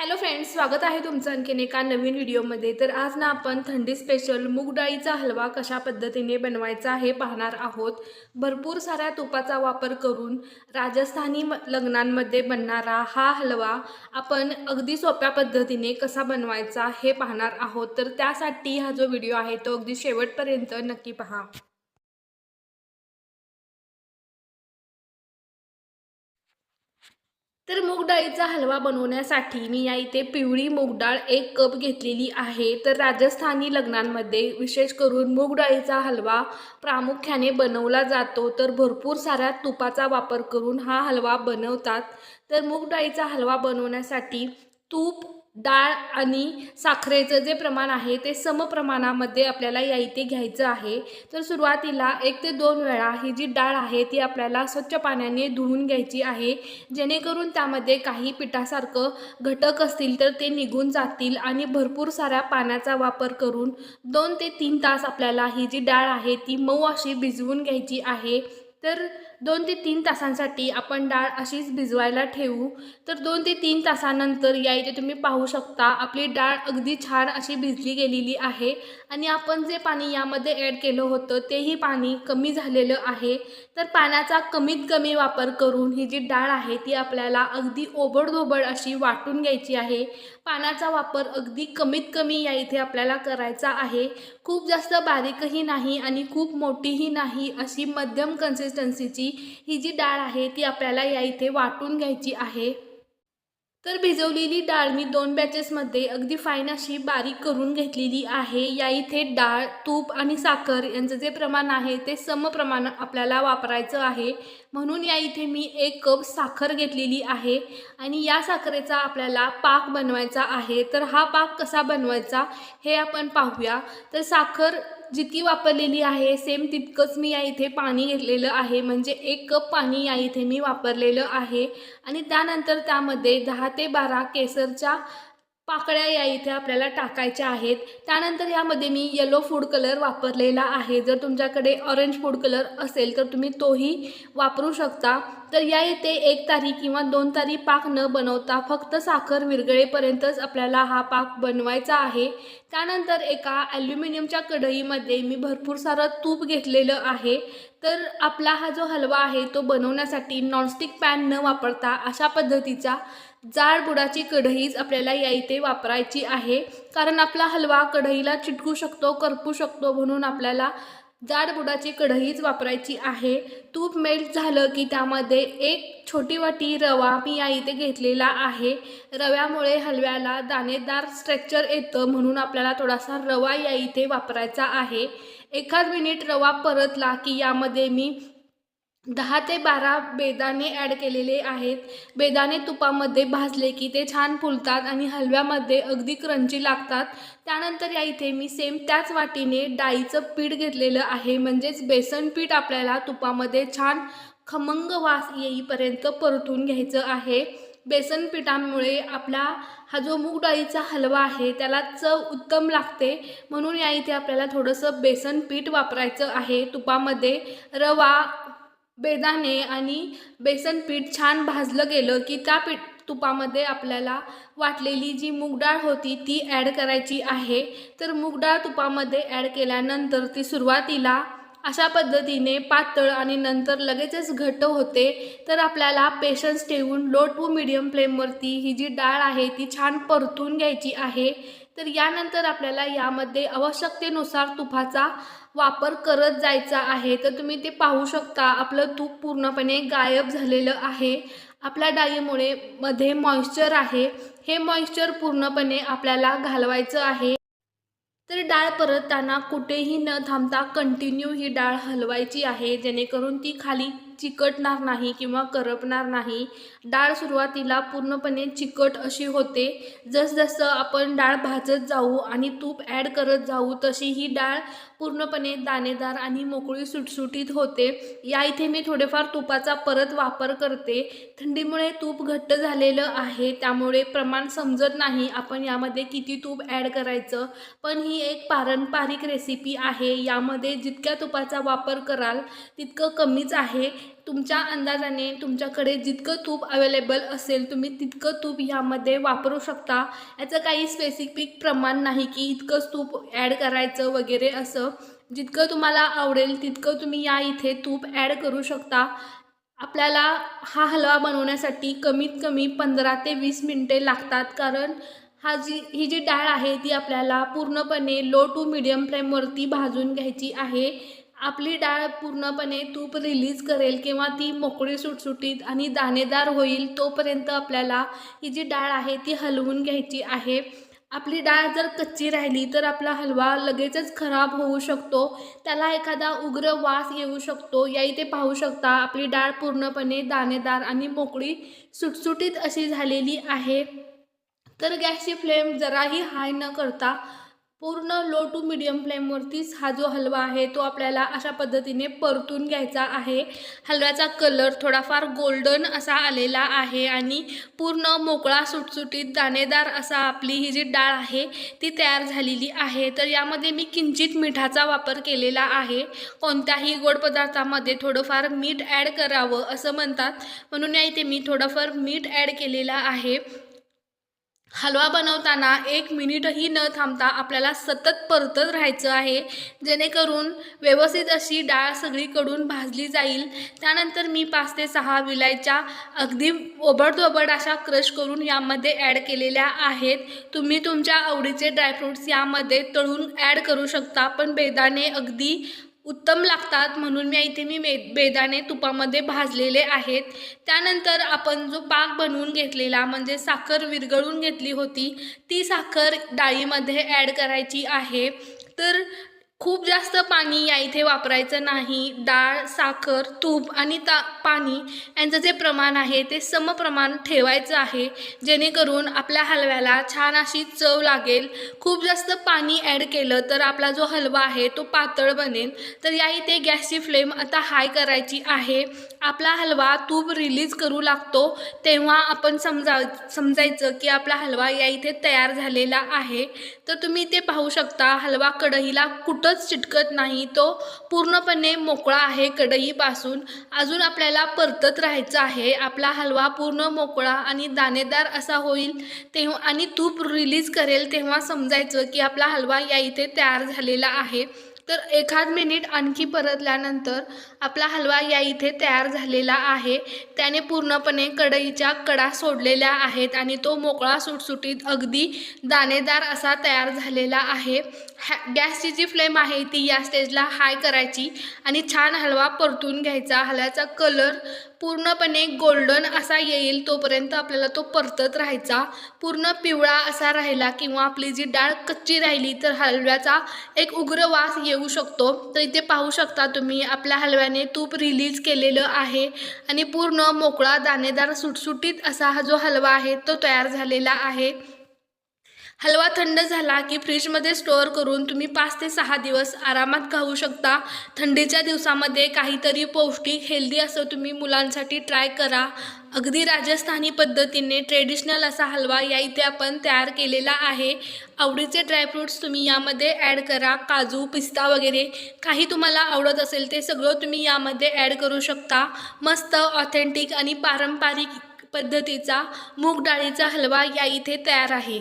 Hello friends स्वागत आहे तुमचं आणखीन एका नवीन व्हिडिओमध्ये. तर आज ना आपण थंडी स्पेशल मूग डाळीचा हलवा कशा पद्धतीने बनवायचा हे पाहणार आहोत. भरपूर साऱ्या तुपाचा वापर करून राजस्थानी म- लग्नांमध्ये बनणारा हा हलवा आपण अगदी सोप्या पद्धतीने कसा बनवायचा हे पाहणार आहोत. तर त्यासाठी हा जो व्हिडिओ आहे तो अगदी शेवटपर्यंत नक्की पहा. तर मूग डाळीचा हलवा बनवण्यासाठी मी या इथे पिवळी मूग डाळ एक कप घेतलेली आहे. तर राजस्थानी लग्नांमध्ये विशेष करून मूग डाळीचा हलवा प्रामुख्याने बनवला जातो. तर भरपूर साऱ्या तुपाचा वापर करून हा हलवा बनवतात. तर मूग डाळीचा हलवा बनवण्यासाठी तूप डाळ आणि साखरेचं जे प्रमाण आहे ते समप्रमाणामध्ये आपल्याला या इथे घ्यायचं आहे. तर सुरुवातीला एक ते दोन वेळा ही जी डाळ आहे ती आपल्याला स्वच्छ पाण्याने धुवून घ्यायची आहे. जेणेकरून त्यामध्ये काही पिठासारखं घटक असतील तर ते निघून जातील आणि भरपूर साऱ्या पाण्याचा वापर करून दोन ते तीन तास आपल्याला ही जी डाळ आहे ती मऊ अशी भिजवून घ्यायची आहे. तर दोन ते तीन तासांसाठी आपण डाळ अशीच भिजवायला ठेवू. तर दोन ते तीन तासानंतर या इथे तुम्ही पाहू शकता आपली डाळ अगदी छान अशी भिजली गेलेली आहे. आणि आपण जे पाणी यामध्ये ॲड केलं होतं तेही पाणी कमी झालेलं आहे. तर पाण्याचा कमीत कमी वापर करून ही जी डाळ आहे ती आपल्याला अगदी ओबडधोबड अशी वाटून घ्यायची आहे. पाण्याचा वापर अगदी कमीत कमी या इथे आपल्याला करायचा आहे. खूप जास्त बारीकही नाही आणि खूप मोठीही नाही अशी मध्यम कन्सिस्टन्सीची ही जी डाळ आहे ती आपल्याला या इथे वाटून घ्यायची आहे. तर भिजवलेली डाळ मी दोन बॅचेसमध्ये अगदी फाईन अशी बारीक करून घेतलेली आहे. या इथे डाळ तूप आणि साखर यांचं जे प्रमाण आहे ते समप्रमाण आपल्याला वापरायचं आहे. म्हणून या इथे मी एक कप साखर घेतलेली आहे आणि या साखरेचा आपल्याला पाक बनवायचा आहे. तर हा पाक कसा बनवायचा हे आपण पाहूया. तर साखर जितकी वापरलेली आहे सेम तितकंच मी या इथे पाणी घेतलेलं आहे. म्हणजे एक कप पाणी या इथे मी वापरलेलं आहे. आणि त्यानंतर त्यामध्ये दहा ते बारा केसरच्या पाकळ्या या इथे आपल्याला टाकायच्या आहेत. त्यानंतर यामध्ये मी येलो फूड कलर वापरलेला आहे. जर तुमच्याकडे ऑरेंज फूड कलर असेल तर तुम्ही तोही वापरू शकता. तर या इथे एक तारी किंवा दोन तारी पाक न बनवता फक्त साखर विरगळेपर्यंतच आपल्याला हा पाक बनवायचा आहे. त्यानंतर एका ॲल्युमिनियमच्या कढईमध्ये मी भरपूर सारं तूप घेतलेलं आहे. तर आपला हा जो हलवा आहे तो बनवण्यासाठी नॉनस्टिक पॅन न वापरता अशा पद्धतीचा जाड बुडाची कढईच आपल्याला या इथे वापरायची आहे. कारण आपला हलवा कढईला चिटकू शकतो करपू शकतो म्हणून आपल्याला जाड बुडाची कढईच वापरायची आहे. तूप मेल्ट झालं की त्यामध्ये एक छोटी वाटी रवा मी या इथे घेतलेला आहे. रव्यामुळे हलव्याला दाणेदार स्ट्रेक्चर येतं म्हणून आपल्याला थोडासा रवा या इथे वापरायचा आहे. एखाद मिनिट रवा परतला की यामध्ये मी दहा ते बारा बेदाणे ॲड केलेले आहेत. बेदाणे तुपामध्ये भाजले की ते छान फुलतात आणि हलव्यामध्ये अगदी क्रंची लागतात. त्यानंतर या इथे मी सेम त्याच वाटीने डाळीचं पीठ घेतलेलं आहे. म्हणजेच बेसन पीठ आपल्याला तुपामध्ये छान खमंग वास येईपर्यंत परतून घ्यायचं आहे. बेसन पिठामुळे आपला हा जो मूग डाळीचा हलवा आहे त्याला चव उत्तम लागते. म्हणून या इथे आपल्याला थोडंसं बेसन पीठ वापरायचं आहे. तुपामध्ये रवा बेदाणे आणि बेसन पीठ छान भाजलं गेलं की त्या पीठ तुपामध्ये आपल्याला वाटलेली जी मूगडाळ होती ती ॲड करायची आहे. तर मूगडाळ तुपामध्ये ॲड केल्यानंतर ती सुरुवातीला अशा पद्धतीने पातळ आणि नंतर लगेचच घट्ट होते. तर आपल्याला पेशन्स ठेवून लो टू मिडियम फ्लेमवरती ही जी डाळ आहे ती छान परतून घ्यायची आहे. तर यानंतर आपल्याला यामध्ये आवश्यकतेनुसार तुपाचा वापर करत जायचा आहे तर तुम्ही ते पाहू शकता. आपलं तूप पूर्णपणे गायब झालेलं आहे. आपल्या डाळीमुळे मध्ये मॉइश्चर आहे. हे मॉइश्चर पूर्णपणे आपल्याला घालवायचं आहे. तर डाळ परतताना कुठेही न थांबता कंटिन्यू ही डाळ हलवायची आहे जेणेकरून ती खाली चिकटणार नाही किंवा करपणार नाही. डाळ सुरुवातीला पूर्णपणे चिकट अशी होते. जसजसं आपण डाळ भाजत जाऊ आणि तूप ॲड करत जाऊ तशी ही डाळ पूर्णपणे दाणेदार आणि मोकळी सुटसुटीत होते. या इथे मी थोडेफार तुपाचा परत वापर करते. थंडीमुळे तूप घट्ट झालेलं आहे त्यामुळे प्रमाण समजत नाही आपण यामध्ये किती तूप ॲड करायचं. पण ही एक पारंपरिक रेसिपी आहे यामध्ये जितक्या तुपाचा वापर कराल तितकं कमीच आहे. तुमच्या अंदाजाने तुमच्याकडे जितकं तूप अवेलेबल असेल तुम्ही तितकं तूप ह्यामध्ये वापरू शकता. याचं काही स्पेसिफिक प्रमाण नाही की इतकंच तूप ॲड करायचं वगैरे असं. जितकं तुम्हाला आवडेल तितकं तुम्ही या इथे तूप ॲड करू शकता. आपल्याला हा हलवा बनवण्यासाठी कमीत कमी पंधरा ते वीस मिनटे लागतात. कारण हा जी ही जी डाळ आहे ती आपल्याला पूर्णपणे लो टू मिडियम फ्लेमवरती भाजून घ्यायची आहे. आपली डाळ पूर्णपणे तूप रिलीज करेल किंवा ती मोकळी सुटसुटीत आणि दाणेदार होईल तोपर्यंत आपल्याला ही जी डाळ आहे ती हलवून घ्यायची आहे. आपली डाळ जर कच्ची राहिली तर आपला हलवा लगेचच खराब होऊ शकतो. त्याला एखादा उग्र वास येऊ शकतो. या इथे पाहू शकता आपली डाळ पूर्णपणे दाणेदार आणि मोकळी सुटसुटीत अशी झालेली आहे. तर गॅसची फ्लेम जराही हाय न करता पूर्ण लो टू मिडियम फ्लेमवरतीच हा जो हलवा आहे तो आपल्याला अशा पद्धतीने परतून घ्यायचा आहे. हलव्याचा कलर थोडाफार गोल्डन असा आलेला आहे आणि पूर्ण मोकळा सुटसुटीत दाणेदार असा आपली ही जी डाळ आहे ती तयार झालेली आहे. तर यामध्ये मी किंचित मिठाचा वापर केलेला आहे. कोणत्याही गोड पदार्थामध्ये थोडंफार मीठ ॲड करावं असं म्हणतात. म्हणून या इथे मी थोडंफार मीठ ॲड केलेला आहे. हलवा बनवताना एक मिनिटही न थांबता आपल्याला सतत परतत राहायचं आहे. जेणेकरून व्यवस्थित अशी डाळ सगळीकडून भाजली जाईल. त्यानंतर मी पाच ते सहा विलायच्या अगदी ओबडधोबड अशा क्रश करून यामध्ये ॲड केलेल्या आहेत. तुम्ही तुमच्या आवडीचे ड्रायफ्रूट्स यामध्ये तळून ॲड करू शकता पण बेदाणे अगदी उत्तम लागतात म्हणून मी इथे मी मे बेदाणे तुपामध्ये भाजलेले आहेत. त्यानंतर आपण जो पाक बनवून घेतलेला म्हणजे साखर विरघळून घेतली होती ती साखर डाळीमध्ये ॲड करायची आहे. तर खूप जास्त पाणी या इथे वापरायचं नाही. डाळ साखर तूप आणि ता पाणी यांचं जे प्रमाण आहे ते समप्रमाण ठेवायचं आहे. जेणेकरून आपल्या हलव्याला छान अशी चव लागेल. खूप जास्त पाणी ॲड केलं तर आपला जो हलवा आहे तो पातळ बनेल. तर या इथे गॅसची फ्लेम आता हाय करायची आहे. आपला हलवा तूप रिलीज करू लागतो. तेव्हा आपण समजा समजायचं की आपला हलवा या इथे तयार झालेला आहे. तर तुम्ही ते पाहू शकता हलवा कढईला कुठं कुठंच चिटकत नाही तो पूर्णपणे मोकळा आहे कढईपासून. अजून आपल्याला परतत राहायचं आहे. आपला हलवा पूर्ण मोकळा आणि दाणेदार असा होईल. तेव्हा आणि तूप रिलीज करेल तेव्हा समजायचं की आपला हलवा या इथे तयार झालेला आहे. तर एखाद मिनिट आणखी परतल्यानंतर आपला हलवा या इथे तयार झालेला आहे. त्याने पूर्णपणे कढईच्या कडा सोडलेल्या आहेत आणि तो मोकळा सुटसुटीत अगदी दाणेदार असा तयार झालेला आहे. हॅ गॅसची जी फ्लेम आहे ती या स्टेजला हाय करायची आणि छान हलवा परतून घ्यायचा. हलव्याचा कलर पूर्णपणे गोल्डन असा येईल तोपर्यंत आपल्याला तो परतत राहायचा. पूर्ण पिवळा असा राहिला किंवा आपली जी डाळ कच्ची राहिली तर हलव्याचा एक उग्र वास येऊ शकतो. तर इथे पाहू शकता तुम्ही आपल्या हलव्याने तूप रिलीज केलेलं आहे आणि पूर्ण मोकळा दाणेदार सुटसुटीत असा हा जो हलवा आहे तो तयार झालेला आहे. हलवा थंड झाला की फ्रीजमध्ये स्टोअर करून तुम्ही पाच ते सहा दिवस आरामात खाऊ शकता. थंडीच्या दिवसामध्ये काहीतरी पौष्टिक हेल्दी असं तुम्ही मुलांसाठी ट्राय करा. अगदी राजस्थानी पद्धतीने ट्रेडिशनल असा हलवा या इथे आपण तयार केलेला आहे. आवडीचे ड्रायफ्रूट्स तुम्ही यामध्ये ॲड करा. काजू पिस्ता वगैरे काही तुम्हाला आवडत असेल ते सगळं तुम्ही यामध्ये ॲड करू शकता. मस्त ऑथेंटिक आणि पारंपरिक पद्धतीचा मूग डाळीचा हलवा या इथे तयार आहे.